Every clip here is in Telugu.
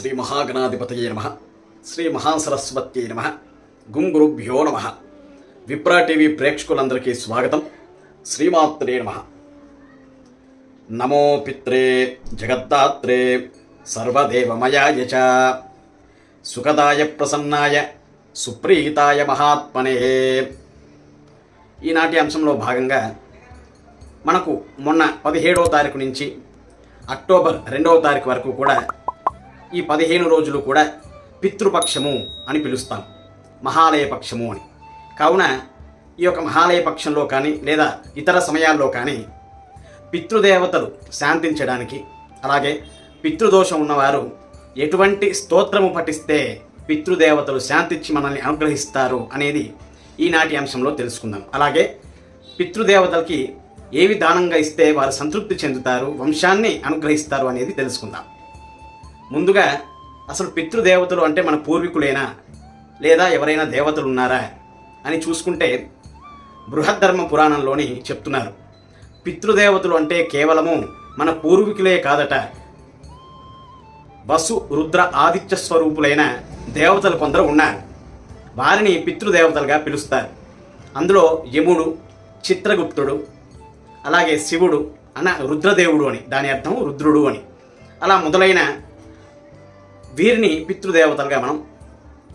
శ్రీ మహాగణాధిపతయే నమ. శ్రీ మహాసరస్వత్యై నమ గుంగురుభ్యో నమ. విప్రా టీవీ ప్రేక్షకులందరికీ స్వాగతం. శ్రీమాత్రే నమ. నమో పిత్రే జగద్దాత్రే సర్వదేవమయాయ చ. సుఖదాయ ప్రసన్నాయ సుప్రీతాయ మహాత్మనే. ఈనాటి అంశంలో భాగంగా మనకు మొన్న పదిహేడవ తారీఖు నుంచి అక్టోబర్ రెండవ తారీఖు వరకు కూడా ఈ పదిహేను రోజులు కూడా పితృపక్షము అని పిలుస్తాం. మహాలయ పక్షము అని. కావున ఈ యొక్క మహాలయ పక్షంలో కానీ లేదా ఇతర సమయాల్లో కానీ పితృదేవతలు శాంతించడానికి అలాగే పితృదోషం ఉన్నవారు ఎటువంటి స్తోత్రము పఠిస్తే పితృదేవతలు శాంతించి మనల్ని అనుగ్రహిస్తారు అనేది ఈనాటి అంశంలో తెలుసుకుందాం. అలాగే పితృదేవతలకి ఏవి దానంగా ఇస్తే వారు సంతృప్తి చెందుతారు వంశాన్ని అనుగ్రహిస్తారు అనేది తెలుసుకుందాం. ముందుగా అసలు పితృదేవతలు అంటే మన పూర్వీకులేనా? లేదా ఎవరైనా దేవతలు ఉన్నారా అని చూసుకుంటే బృహద్ధర్మ పురాణంలోని చెప్తున్నారు. పితృదేవతలు అంటే కేవలము మన పూర్వీకులే కాదట. వసు రుద్ర ఆదిత్య స్వరూపులైన దేవతలు కొందరు ఉన్నారు. వారిని పితృదేవతలుగా పిలుస్తారు. అందులో యముడు చిత్రగుప్తుడు అలాగే శివుడు అన్న రుద్రదేవుడు అని. దాని అర్థం రుద్రుడు అని. అలా మొదలైన వీరిని పితృదేవతలుగా మనం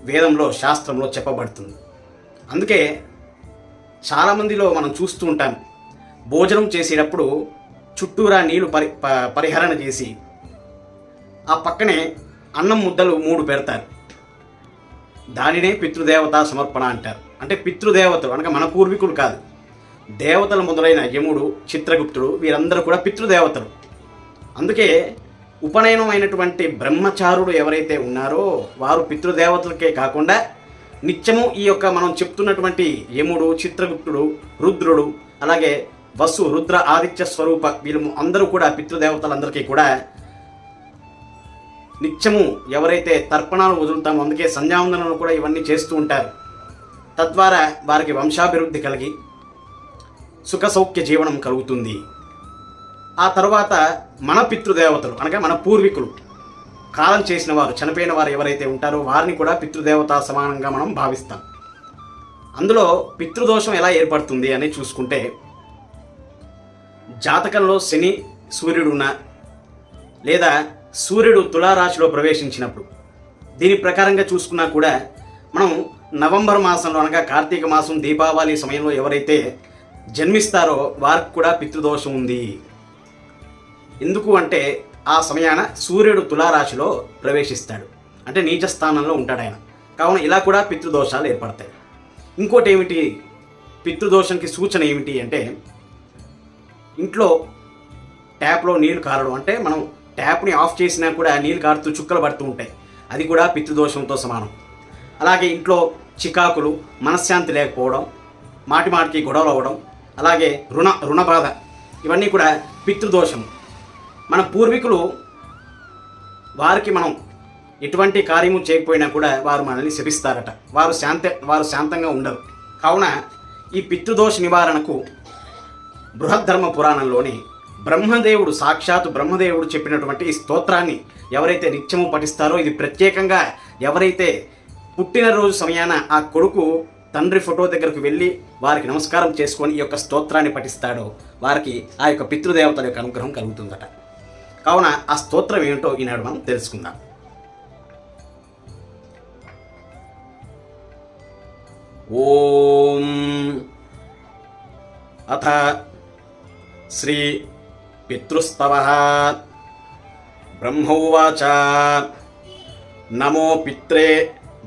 వేదంలో శాస్త్రంలో చెప్పబడుతుంది. అందుకే చాలామందిలో మనం చూస్తూ ఉంటాం భోజనం చేసేటప్పుడు చుట్టూరా నీళ్ళు పరి ప- పరిహరణ చేసి ఆ పక్కనే అన్నం ముద్దలు మూడు పెడతారు. దానినే పితృదేవత సమర్పణ అంటారు. అంటే పితృదేవతలు అనగా మన పూర్వీకులు కాదు. దేవతలు మొదలైన యముడు చిత్రగుప్తుడు వీరందరూ కూడా పితృదేవతలు. అందుకే ఉపనయనమైనటువంటి బ్రహ్మచారుడు ఎవరైతే ఉన్నారో వారు పితృదేవతలకే కాకుండా నిత్యము ఈ యొక్క మనం చెప్తున్నటువంటి యముడు చిత్రగుప్తుడు రుద్రుడు అలాగే వసు రుద్ర ఆదిత్య స్వరూప వీళ్ళు అందరూ కూడా పితృదేవతలందరికీ కూడా నిత్యము ఎవరైతే తర్పణాలు వదులుతామో అందుకే సంధ్యావందనలు కూడా ఇవన్నీ చేస్తూ ఉంటారు. తద్వారా వారికి వంశాభివృద్ధి కలిగి సుఖ సౌఖ్య జీవనం కలుగుతుంది. ఆ తర్వాత మన పితృదేవతలు అనగా మన పూర్వీకులు కాలం చేసిన వారు చనిపోయిన వారు ఎవరైతే ఉంటారో వారిని కూడా పితృదేవత సమానంగా మనం భావిస్తాం. అందులో పితృదోషం ఎలా ఏర్పడుతుంది అని చూసుకుంటే జాతకంలో శని సూర్యుడున్న లేదా సూర్యుడు తులారాశిలో ప్రవేశించినప్పుడు దీని ప్రకారంగా చూసుకున్నా కూడా మనం నవంబర్ మాసంలో అనగా కార్తీక మాసం దీపావళి సమయంలో ఎవరైతే జన్మిస్తారో వారికి కూడా పితృదోషం ఉంది. ఎందుకు అంటే ఆ సమయాన సూర్యుడు తులారాశిలో ప్రవేశిస్తాడు. అంటే నీచ స్థానంలో ఉంటాడు ఆయన. కావున ఇలా కూడా పితృదోషాలు ఏర్పడతాయి. ఇంకోటి ఏమిటి? పితృదోషంకి సూచన ఏమిటి అంటే ఇంట్లో ట్యాప్లో నీళ్ళు కారడం. అంటే మనం ట్యాప్ని ఆఫ్ చేసినా కూడా నీళ్ళు కారుతూ చుక్కలు పడుతూ ఉంటాయి. అది కూడా పితృదోషంతో సమానం. అలాగే ఇంట్లో చికాకులు మనశ్శాంతి లేకపోవడం మాటి మాటికి గొడవలు అవ్వడం అలాగే రుణ రుణ బాధ ఇవన్నీ కూడా పితృదోషం. మన పూర్వీకులు వారికి మనం ఎటువంటి కార్యము చేయకపోయినా కూడా వారు మనల్ని శపిస్తారట. వారు శాంత వారు శాంతంగా ఉండరు. కావున ఈ పితృదోష నివారణకు బృహద్ధర్మ పురాణంలోని బ్రహ్మదేవుడు సాక్షాత్ బ్రహ్మదేవుడు చెప్పినటువంటి ఈ స్తోత్రాన్ని ఎవరైతే నిత్యము పఠిస్తారో ఇది ప్రత్యేకంగా ఎవరైతే పుట్టినరోజు సమయాన ఆ కొడుకు తండ్రి ఫోటో దగ్గరకు వెళ్ళి వారికి నమస్కారం చేసుకొని ఈ యొక్క స్తోత్రాన్ని పఠిస్తాడో వారికి ఆ యొక్క పితృదేవతల యొక్క అనుగ్రహం కలుగుతుందట. కావున ఆ స్తోత్రం ఏమిటో ఈనాడు మనం తెలుసుకుందాం. ఓం అథ శ్రీ పితృస్తవ బ్రహ్మోవాచ నమో పిత్రే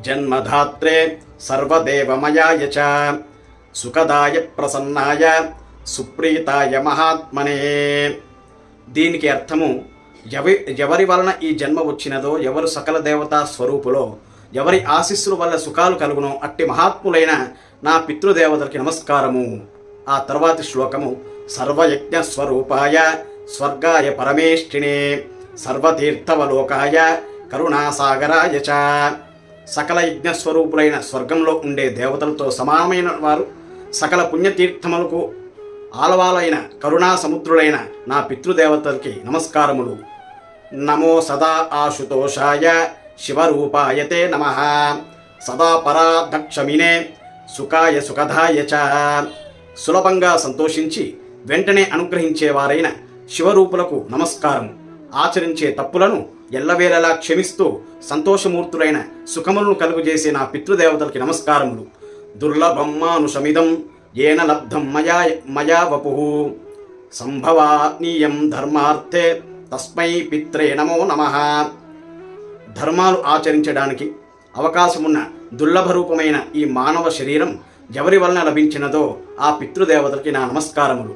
జన్మధాత్రే సర్వదేవమయాయ చ సుఖదాయ ప్రసన్నాయ సుప్రీతాయ మహాత్మనే దీనికి అర్థము ఎవ ఎవరి వలన ఈ జన్మ వచ్చినదో ఎవరు సకల దేవతా స్వరూపులో ఎవరి ఆశీస్సుల వల్ల సుఖాలు కలుగునో అట్టి మహాత్ములైన నా పితృదేవతలకి నమస్కారము. ఆ తర్వాతి శ్లోకము సర్వయజ్ఞ స్వరూపాయ స్వర్గాయ పరమేష్ఠినే సర్వతీర్థవలోకాయ కరుణాసాగరాయ చ. సకల యజ్ఞ స్వరూపులైన స్వర్గంలో ఉండే దేవతలతో సమానమైన వారు సకల పుణ్యతీర్థములకు ఆలవాలైన కరుణా సముద్రులైన నా పితృదేవతలకి నమస్కారములు. నమో సదా ఆశుతోషాయ శివరూపాయతే నమ. సదా పరాధక్షమినే సుఖాయ సుఖదాయ చ. సులభంగా సంతోషించి వెంటనే అనుగ్రహించేవారైన శివరూపులకు నమస్కారం ఆచరించే తప్పులను ఎల్లవేళలా క్షమిస్తూ సంతోషమూర్తులైన సుఖములను కలుగుజేసే నా పితృదేవతలకి నమస్కారములు. దుర్లభమ్మానుషమిదం ఏన లబ్ధం మయా మయా వపు సంభవానీయం ధర్మార్థే తస్మై పిత్రే నమో నమః ధర్మాలు ఆచరించడానికి అవకాశమున్న దుర్లభ రూపమైన ఈ మానవ శరీరం ఎవరి వలన లభించినదో ఆ పితృదేవతలకి నా నమస్కారములు.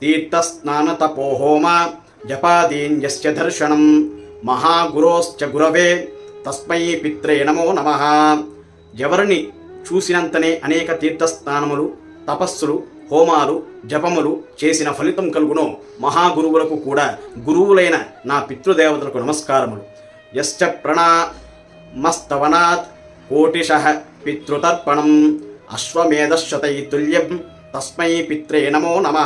తీర్థస్నాన తపోహోమ జపాదీన్యస్య దర్శనం మహాగురోశ్చ గురవే తస్మై పిత్రే నమో నమ। ఎవరిని చూసినంతనే అనేక తీర్థస్నానములు తపస్సులు హోమాలు జపములు చేసిన ఫలితం కలుగునో మహాగురువులకు కూడా గురువులైన నా పితృదేవతలకు నమస్కారములు. యశ్చ ప్రణా మస్తవనాత్ కోటిశ పితృతర్పణం అశ్వమేధశతై తుల్యం తస్మై పిత్రే నమో నమ.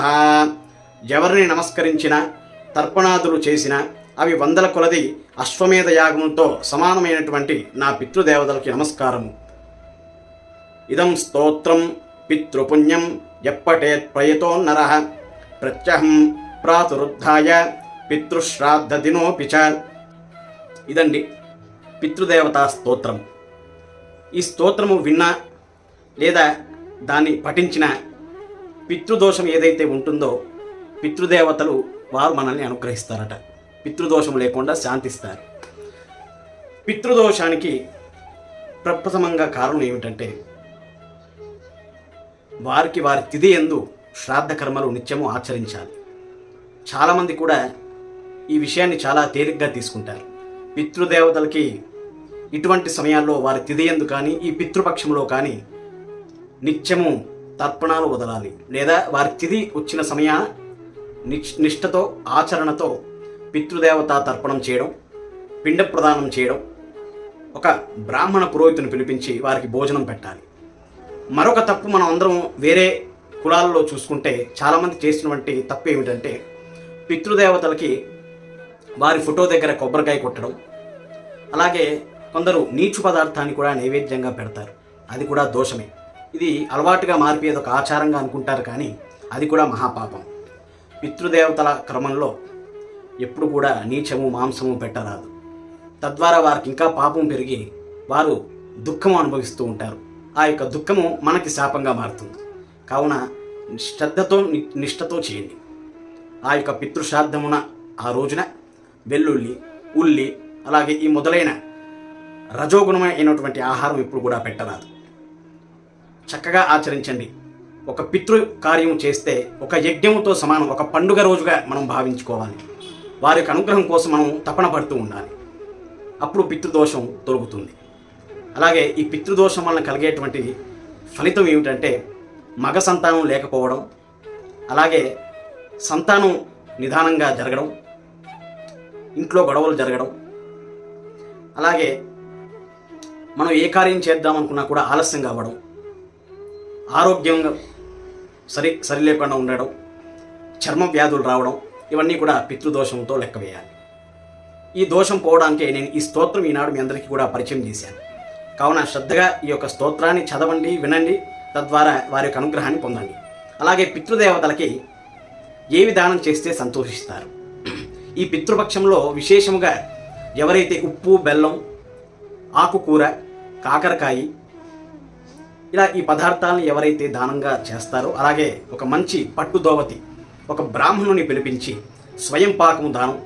ఎవరిని నమస్కరించిన తర్పణాదులు చేసిన అవి వందల కొలది అశ్వమేధ యాగముతో సమానమైనటువంటి నా పితృదేవతలకి నమస్కారము. ఇదం స్తోత్రం పితృపుణ్యం ఎప్పటేత్ ప్రయతోన్నర ప్రత్యహం ప్రాతురుద్ధాయ పితృశ్రాద్ధ దినోపి చ. ఇదండి పితృదేవతా స్తోత్రం. ఈ స్తోత్రము విన్నా లేదా దాన్ని పఠించిన పితృదోషం ఏదైతే ఉంటుందో పితృదేవతలు వారు మనల్ని అనుగ్రహిస్తారట. పితృదోషం లేకుండా శాంతిస్తారు. పితృదోషానికి ప్రప్రథమంగా కారణం ఏమిటంటే వారికి వారి తిథి ఎందు శ్రాద్ధ కర్మలు నిత్యము ఆచరించాలి. చాలామంది కూడా ఈ విషయాన్ని చాలా తేలిగ్గా తీసుకుంటారు. పితృదేవతలకి ఇటువంటి సమయాల్లో వారి తిథి ఎందు కానీ ఈ పితృపక్షంలో కానీ నిత్యము తర్పణాలు వదలాలి. లేదా వారి తిథి వచ్చిన సమయాన నిష్ నిష్ఠతో ఆచరణతో పితృదేవత తర్పణం చేయడం పిండ ప్రదానం చేయడం ఒక బ్రాహ్మణ పురోహితుని పిలిపించి వారికి భోజనం పెట్టాలి. మరొక తప్పు మనం అందరం వేరే కులాల్లో చూసుకుంటే చాలామంది చేసినటువంటి తప్పు ఏమిటంటే పితృదేవతలకి వారి ఫోటో దగ్గర కొబ్బరికాయ కొట్టడం. అలాగే కొందరు నీచు పదార్థాన్ని కూడా నైవేద్యంగా పెడతారు. అది కూడా దోషమే. ఇది అలవాటుగా మారిపోయేది ఒక ఆచారంగా అనుకుంటారు కానీ అది కూడా మహాపాపం. పితృదేవతల క్రమంలో ఎప్పుడు కూడా నీచము మాంసము పెట్టరాదు. తద్వారా వారికి ఇంకా పాపం పెరిగి వారు దుఃఖం అనుభవిస్తూ ఉంటారు. ఆ యొక్క దుఃఖము మనకి శాపంగా మారుతుంది. కావున శ్రద్ధతో నిష్టతో నిష్ఠతో చేయండి. ఆ యొక్క పితృశ్రాద్ధమున ఆ రోజున వెల్లుల్లి ఉల్లి అలాగే ఈ మొదలైన రజోగుణమైనటువంటి ఆహారం ఇప్పుడు కూడా పెట్టరాదు. చక్కగా ఆచరించండి. ఒక పితృ కార్యం చేస్తే ఒక యజ్ఞంతో సమానం ఒక పండుగ రోజుగా మనం భావించుకోవాలి. వారి యొక్క అనుగ్రహం కోసం మనం తపన పడుతూ ఉండాలి. అప్పుడు పితృదోషం తొలగుతుంది. అలాగే ఈ పితృదోషం వలన కలిగేటువంటి ఫలితం ఏమిటంటే మగ సంతానం లేకపోవడం అలాగే సంతానం నిదానంగా జరగడం ఇంట్లో గొడవలు జరగడం అలాగే మనం ఏ కార్యం చేద్దామనుకున్నా కూడా ఆలస్యంగా అవ్వడం ఆరోగ్యంగా సరి సరి లేకుండా ఉండడం చర్మ వ్యాధులు రావడం ఇవన్నీ కూడా పితృదోషంతో లెక్క వేయాలి. ఈ దోషం పోవడానికి నేను ఈ స్తోత్రం ఈనాడు మీ అందరికీ కూడా పరిచయం చేశాను. కావున శ్రద్ధగా ఈ యొక్క స్తోత్రాన్ని చదవండి వినండి తద్వారా వారి యొక్క అనుగ్రహాన్ని పొందండి. అలాగే పితృదేవతలకి ఏ విధానం చేస్తే సంతోషిస్తారు? ఈ పితృపక్షంలో విశేషముగా ఎవరైతే ఉప్పు బెల్లం ఆకుకూర కాకరకాయ ఇలా ఈ పదార్థాలను ఎవరైతే దానంగా చేస్తారో అలాగే ఒక మంచి పట్టుదోవతి ఒక బ్రాహ్మణుని పిలిపించి స్వయం పాకము దానం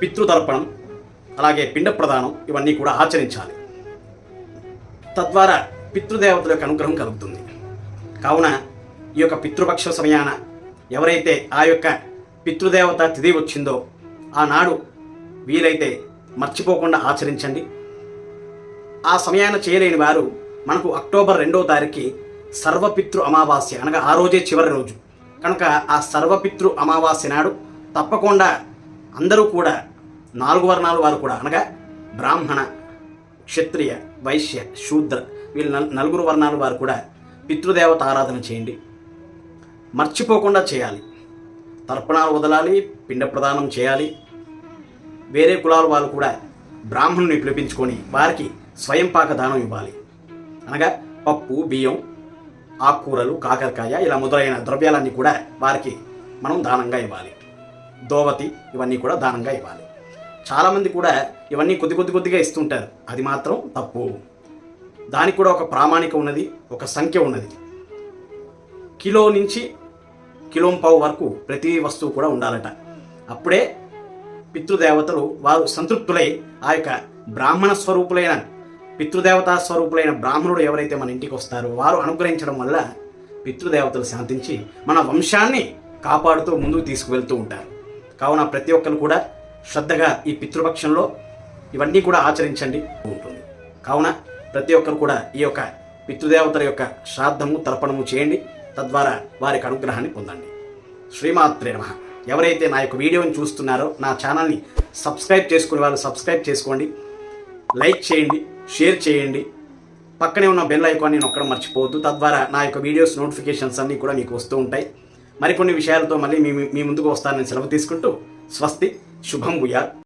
పితృతర్పణం అలాగే పిండ ప్రదానం ఇవన్నీ కూడా ఆచరించాలి. తద్వారా పితృదేవతల యొక్క అనుగ్రహం కలుగుతుంది. కావున ఈ యొక్క పితృపక్ష సమయాన ఎవరైతే ఆ యొక్క పితృదేవత తిథి వచ్చిందో ఆనాడు వీలైతే మర్చిపోకుండా ఆచరించండి. ఆ సమయాన చేయలేని వారు మనకు అక్టోబర్ రెండవ తారీఖు సర్వపితృ అమావాస్య అనగా ఆ రోజే చివరి రోజు. కనుక ఆ సర్వపితృ అమావాస్య నాడు తప్పకుండా అందరూ కూడా నాలుగు వర్ణాల వారు కూడా అనగా బ్రాహ్మణ క్షత్రియ వైశ్య శూద్ర వీళ్ళు నల్- నలుగురు వర్ణాల వారు కూడా పితృదేవత ఆరాధన చేయండి. మర్చిపోకుండా చేయాలి. తర్పణాలు వదలాలి పిండ ప్రదానం చేయాలి. వేరే కులాల వాళ్ళు కూడా బ్రాహ్మణుని పిలిపించుకొని వారికి స్వయం పాక దానం ఇవ్వాలి. అనగా పప్పు బియ్యం ఆకుకూరలు కాకరకాయ ఇలా మొదలైన ద్రవ్యాలన్నీ కూడా వారికి మనం దానంగా ఇవ్వాలి. దోవతి ఇవన్నీ కూడా దానంగా ఇవ్వాలి. చాలామంది కూడా ఇవన్నీ కొద్ది కొద్ది కొద్దిగా ఇస్తుంటారు. అది మాత్రం తప్పు. దానికి కూడా ఒక ప్రామాణిక ఉన్నది ఒక సంఖ్య ఉన్నది. కిలో నుంచి కిలోం పావు వరకు ప్రతి వస్తువు కూడా ఉండాలట. అప్పుడే పితృదేవతలు వారు సంతృప్తులై ఆ యొక్క బ్రాహ్మణ స్వరూపులైన పితృదేవతా స్వరూపులైన బ్రాహ్మణుడు ఎవరైతే మన ఇంటికి వస్తారో వారు అనుగ్రహించడం వల్ల పితృదేవతలు శాంతించి మన వంశాన్ని కాపాడుతూ ముందుకు తీసుకువెళ్తూ ఉంటారు. కావున ప్రతి ఒక్కరు కూడా శ్రద్ధగా ఈ పితృపక్షంలో ఇవన్నీ కూడా ఆచరించండి ఉంటుంది. కావున ప్రతి ఒక్కరు కూడా ఈ యొక్క పితృదేవతల యొక్క శ్రాద్ధము తర్పణము చేయండి. తద్వారా వారికి అనుగ్రహాన్ని పొందండి. శ్రీమాత్రే నమ. ఎవరైతే నా యొక్క వీడియోని చూస్తున్నారో నా ఛానల్ని సబ్స్క్రైబ్ చేసుకునే వాళ్ళు సబ్స్క్రైబ్ చేసుకోండి. లైక్ చేయండి షేర్ చేయండి. పక్కనే ఉన్న బెల్ ఐకాన్ని నొక్కడం మర్చిపోవద్దు. తద్వారా నా యొక్క వీడియోస్ నోటిఫికేషన్స్ అన్నీ కూడా మీకు వస్తూ ఉంటాయి. మరికొన్ని విషయాలతో మళ్ళీ మీ మీ ముందుకు వస్తానని సెలవు తీసుకుంటూ స్వస్తి. शुभम भूया